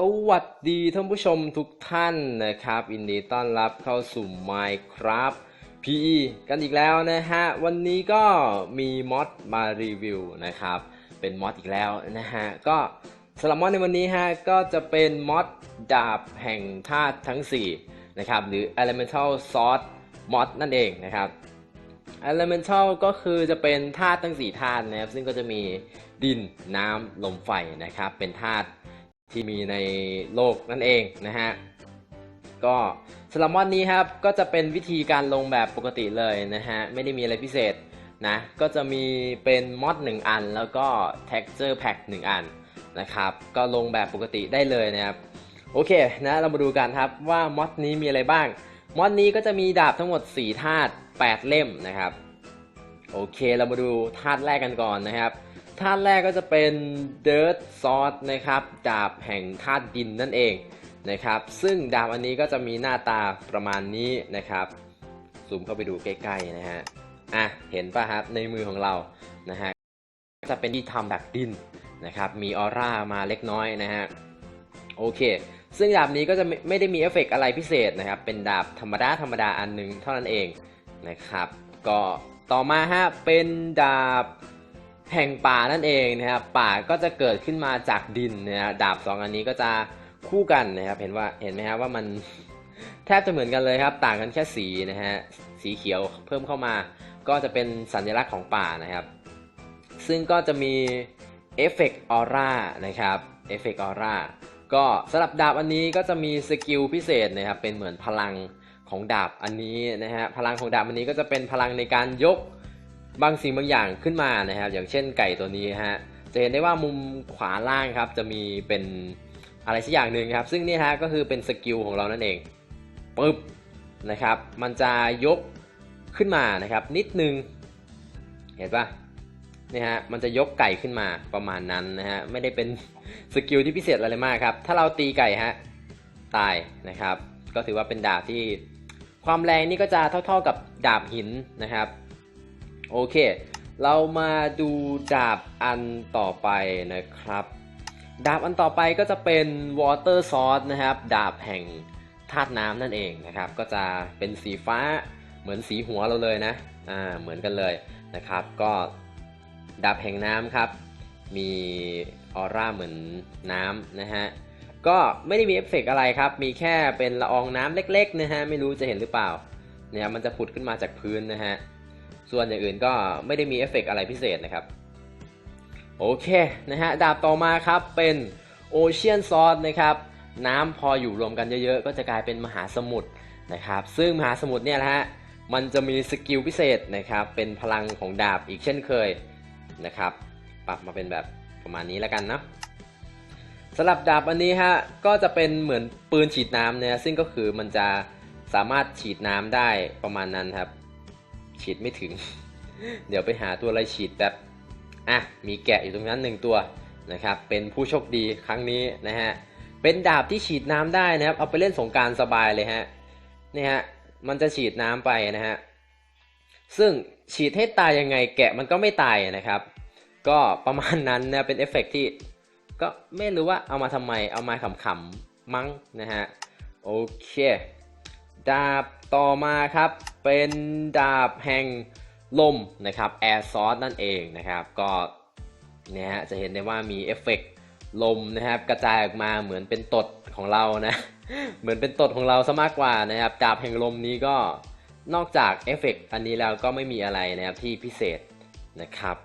สวัสดีท่านผู้ชมทุกท่านนะครับยินดีต้อนรับเข้าสู่ Minecraft PE กันอีกแล้วนะฮะ วันนี้ก็มีมอดมารีวิวนะครับ เป็นมอดอีกแล้วนะฮะ ก็สำหรับมอดในวันนี้ฮะ ก็จะเป็นมอดดาบแห่งธาตุทั้ง 4 นะครับ หรือ Elemental Sword Mod นั่นเองนะครับ Elemental ก็คือจะเป็นธาตุทั้ง 4 ธาตุนะครับ ซึ่งก็จะมีดินน้ำลมไฟนะครับ เป็นธาตุ ที่มีในโลกนั่นเองนะฮะก็สำหรับมอดนี้ครับก็จะเป็นวิธีการลงแบบปกติเลยนะฮะไม่ได้มีอะไรพิเศษนะก็จะมีเป็นมอด1อัน แล้วก็ texture pack 1 อันนะครับก็ลงแบบปกติได้เลยนะครับโอเคนะเรามาดูกันครับว่ามอดนี้มีอะไรบ้างมอดนี้ก็จะมีดาบทั้งหมด4ธาตุ8เล่มนะครับโอเคเรามาดูธาตุแรกกันก่อนนะครับ ธาตุแรกก็จะเป็น Dirt Sword นะครับ ดาบแห่งธาตุดินนั่นเองนะครับ ซึ่งดาบอันนี้ก็จะมีหน้าตาประมาณนี้นะครับซูมเข้าไปดูใกล้ๆนะฮะอะเห็นป่ะครับในมือของเรานะฮะจะเป็นที่ทำแบบดินนะครับ มีออร่ามาเล็กน้อยนะฮะโอเค ซึ่งดาบนี้ก็จะไม่ไมได้มีเอฟเฟกต์อะไรพิเศษนะครับ เป็นดาบธรรมดาธรรมดาอันหนึงเท่านั้นเองนะครับ ก็ต่อมาฮะเป็นดาบ แห่งป่านั่นเองนะครับป่าก็จะเกิดขึ้นมาจากดินนะฮะดาบสองอันนี้ก็จะคู่กันนะครับเห็นว่าเห็นไหมครับว่ามันแทบจะเหมือนกันเลยครับ ต่างกันแค่สีนะฮะสีเขียวเพิ่มเข้ามา ก็จะเป็นสัญลักษณ์ของป่านะครับ ซึ่งก็จะมีเอฟเฟกต์ออร่านะครับเอฟเฟกต์ออร่าก็สำหรับดาบอันนี้ก็จะมีสกิลพิเศษนะครับเป็นเหมือนพลังของดาบอันนี้นะฮะพลังของดาบอันนี้ก็จะเป็นพลังในการยก บางสิ่งบางอย่างขึ้นมานะครับ อย่างเช่นไก่ตัวนี้ฮะจะเห็นได้ว่ามุมขวาล่างครับจะมีเป็นอะไรสักอย่างหนึ่งครับ ซึ่งนี่ฮะก็คือเป็นสกิลของเรานั่นเองปึ๊บนะครับมันจะยกขึ้นมานะครับนิดนึง เห็นปะนี่ฮะมันจะยกไก่ขึ้นมาประมาณนั้นนะฮะไม่ได้เป็นสกิลที่พิเศษอะไรมากครับ ถ้าเราตีไก่ฮะตายนะครับ ก็ถือว่าเป็นดาบที่ความแรงนี่ก็จะเท่า ๆกับดาบหินนะครับ โอเค เรามาดูดาบอันต่อไปนะครับ ดาบอันต่อไปก็จะเป็น Water Sword นะครับ ดาบแห่งธาตุน้ำนั่นเองนะครับ ก็จะเป็นสีฟ้าเหมือนสีหัวเราเลยนะ อ่า เหมือนกันเลยนะครับ ก็ดาบแห่งน้ำครับ มีออร่าเหมือนน้ำนะฮะ ก็ไม่ได้มีเอฟเฟกต์อะไรครับ มีแค่เป็นละอองน้ำเล็กๆนะฮะ ไม่รู้จะเห็นหรือเปล่า เนี่ยมันจะผุดขึ้นมาจากพื้นนะฮะ ส่วนอย่างอื่นก็ไม่ได้มีเอฟเฟกต์อะไรพิเศษนะครับ โอเคนะฮะดาบต่อมาครับเป็น Ocean Sword นะครับน้ำพออยู่รวมกันเยอะๆ ก็จะกลายเป็นมหาสมุทรนะครับ ซึ่งมหาสมุทรเนี่ยนะฮะมันจะมีสกิลพิเศษนะครับ เป็นพลังของดาบอีกเช่นเคยนะครับ ปรับมาเป็นแบบประมาณนี้แล้วกันนะสำหรับดาบอันนี้ฮะก็จะเป็นเหมือนปืนฉีดน้ำเนี่ยซึ่งก็คือมันจะสามารถฉีดน้ำได้ประมาณนั้นครับ ฉีดไม่ถึง เดี๋ยวไปหาตัวอะไรฉีดแบบอะมีแกะอยู่ตรงนั้นหนึ่งตัวนะครับเป็นผู้โชคดีครั้งนี้นะฮะเป็นดาบที่ฉีดน้ำได้นะครับเอาไปเล่นสงการสบายเลยฮะนี่ฮะมันจะฉีดน้ำไปนะฮะซึ่งฉีดให้ตายยังไงแกะมันก็ไม่ตายนะครับ ก็ประมาณนั้นนะเป็นเอฟเฟกต์ที่ก็ไม่รู้ว่าเอามาทำไมเอามาขำๆมั้งนะฮะโอเคดาบ ต่อมาครับเป็นดาบแห่งลมนะครับ Air s o r c e นั่นเองนะครับ ก็เนี่ยฮะจะเห็นได้ว่ามีเอฟเฟกต์ลมนะครับ กระจายออกมาเหมือนเป็นตดของเรานะ เหมือนเป็นตดของเราซะมากกว่านะครับ ดาบแห่งลมนี้ก็นอกจากเอฟเฟกต์อันนี้แล้วก็ไม่มีอะไรนะครับที่พิเศษนะครับ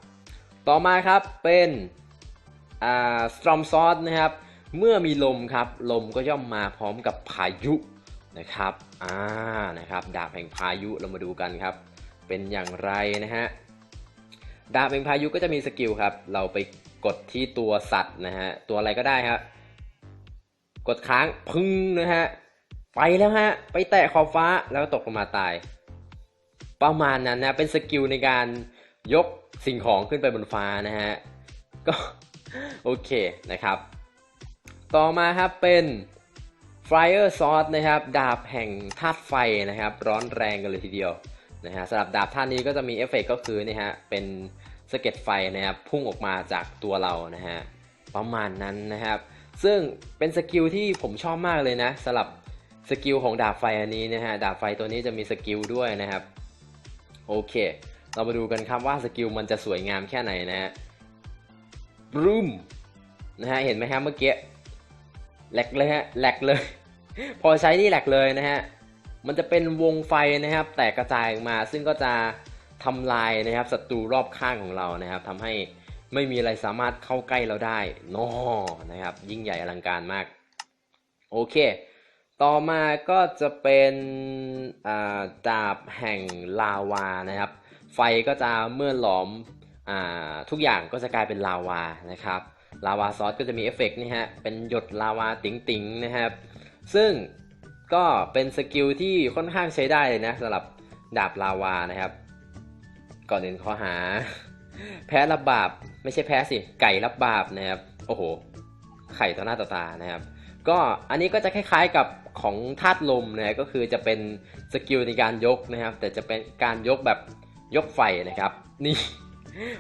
ต่อมาครับเป็นอ่าสตรอมซอสนะครับ เมื่อมีลมครับ ลมก็ย่อมมาพร้อมกับพายุ นะครับอ่านะครับดาบแห่งพายุเรามาดูกันครับ เป็นอย่างไรนะฮะดาบแห่งพายุก็จะมีสกิลครับ เราไปกดที่ตัวสัตว์นะฮะตัวอะไรก็ได้ครับกดค้างพึ่งนะฮะไปแล้วฮะไปแตะขอบฟ้าแล้วตกลงมาตาย ประมาณนั้นนะเป็นสกิลในการยกสิ่งของขึ้นไปบนฟ้านะฮะก็โอเคนะครับ ต่อมาครับเป็น Fire Sword นะครับดาบแห่งธาตุไฟนะครับร้อนแรงกันเลยทีเดียวนะฮะสำหรับดาบท่านนี้ก็จะมีเอฟเฟกต์ก็คือนี่ฮะเป็นสะเก็ดไฟนะครับพุ่งออกมาจากตัวเรานะฮะประมาณนั้นนะครับ ซึ่งเป็นสกิลที่ผมชอบมากเลยนะสำหรับสกิลของดาบไฟอันนี้นะฮะดาบไฟตัวนี้จะมีสกิลด้วยนะครับโอเค เรามาดูกันครับว่าสกิลมันจะสวยงามแค่ไหนนะฮะรูมนะฮะเห็นไหมฮะเมื่อกี้แหลกเลยฮะแหลกเลย พอใช้นี่แหลกเลยนะฮะ มันจะเป็นวงไฟนะครับ แตกกระจายออกมา ซึ่งก็จะทำลายนะครับศัตรูรอบข้างของเรานะครับทำให้ไม่มีอะไรสามารถเข้าใกล้เราได้นอนะครับ ยิ่งใหญ่อลังการมาก โอเค ต่อมาก็จะเป็นอ่าดาบแห่งลาวานะครับ ไฟก็จะเมื่อหลอมอทุกอย่างก็จะกลายเป็นลาวานะครับ ลาวาซอสก็จะมีเอฟเฟกต์นี่ฮะ เป็นหยดลาวาติ๋งๆนะครับ ซึ่งก็เป็นสกิลที่ค่อนข้างใช้ได้เลยนะสำหรับดาบลาวานะครับ ก่อนอื่นขอหา แพ้รับบาปไม่ใช่แพ้สิ ไก่รับบาปนะครับ โอ้โห ไข่ต่อหน้าต่อตานะครับ ก็อันนี้ก็จะคล้ายๆกับของธาตุลมนะก็คือจะเป็นสกิลในการยกนะครับ แต่จะเป็นการยกแบบยกไฟนะครับ นี่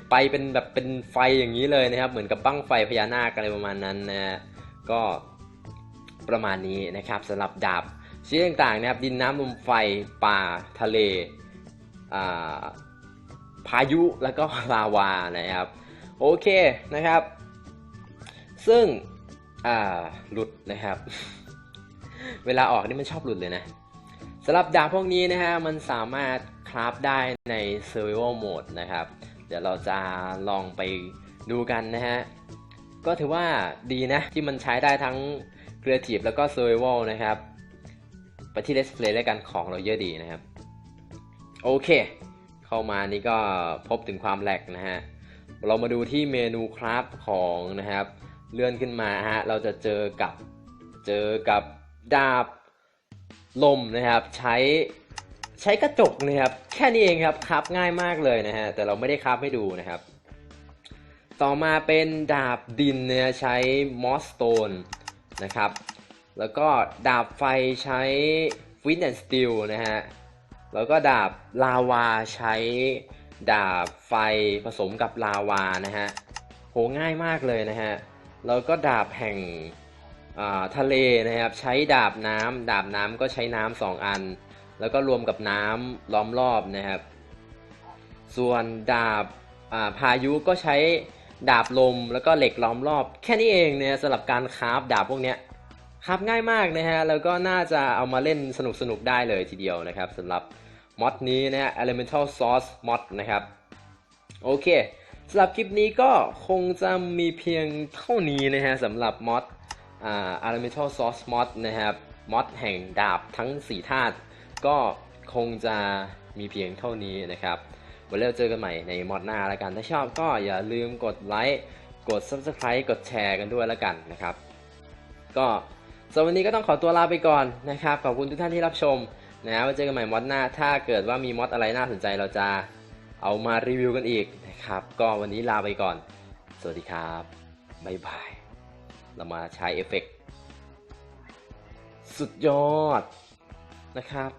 ไปเป็นแบบเป็นไฟอย่างนี้เลยนะครับ เหมือนกับบั้งไฟพญานาคอะไรประมาณนั้นนะฮะก็ ประมาณนี้นะครับสำหรับดาบชนิดต่างๆนะครับดินน้ำลมไฟป่าทะเลาพายุแล้วก็ลาวานะครับโอเคนะครับ ซึ่งหลุดนะครับ เวลาออกนี่มันชอบหลุดเลยนะสำหรับดาบพวกนี้นะฮะมันสามารถคราฟได้ใน Survival Mode นะครับ เดี๋ยวเราจะลองไปดูกันนะฮะ ก็ถือว่าดีนะ ที่มันใช้ได้ทั้ง Creative แล้วก็ Survival นะครับ ไปที่ Let's Play แล้วกันของเราเยอะดีนะครับ โอเค เข้ามานี่ก็พบถึงความแหลกนะฮะ เรามาดูที่เมนูคราฟของนะครับ เลื่อนขึ้นมาฮะ เราจะเจอกับเจอกับดาบลมนะครับ ใช้ใช้กระจกนะครับ แค่นี้เองครับคราฟง่ายมากเลยนะฮะ แต่เราไม่ได้คราฟให้ดูนะครับ ต่อมาเป็นดาบดินเนี่ยใช้มอสโตน นะครับ แล้วก็ดาบไฟใช้ฟินแอนสตีลนะฮะ แล้วก็ดาบลาวาใช้ดาบไฟผสมกับลาวานะฮะ โหง่ายมากเลยนะฮะ แล้วก็ดาบแห่งทะเลนะครับใช้ดาบน้ำดาบน้ำก็ใช้น้ำสองอัน แล้วก็รวมกับน้ำล้อมรอบนะครับ ส่วนดาบพายุก็ใช้ ดาบลมแล้วก็เหล็กล้อมรอบ แค่นี้เองเนี่ยสำหรับการคราฟดาบพวกเนี้ยคราฟง่ายมากนะฮะแล้วก็น่าจะเอามาเล่นสนุกสนุกๆได้เลยทีเดียวนะครับสำหรับมอดนี้นะฮะ Elemental Source Mod นะครับโอเคสำหรับคลิปนี้ก็คงจะมีเพียงเท่านี้นะฮะสำหรับมอดอ่า Elemental Source Mod นะครับมอดแห่งดาบทั้ง 4 ธาตุก็คงจะมีเพียงเท่านี้นะครับ ไว้เราเจอกันใหม่ในมอดหน้าแล้วกัน ถ้าชอบก็อย่าลืมกดไลค์ กด Subscribe กดแชร์กันด้วยแล้วกันนะครับ ก็สำหรับวันนี้ก็ต้องขอตัวลาไปก่อนนะครับ ขอบคุณทุกท่านที่รับชมนะไว้เจอกันใหม่มอดหน้า ถ้าเกิดว่ามีมอดอะไรน่าสนใจเราจะเอามารีวิวกันอีกนะครับ ก็วันนี้ลาไปก่อน สวัสดีครับบ๊ายบาย เรามาใช้เอฟเฟกต์สุดยอดนะครับ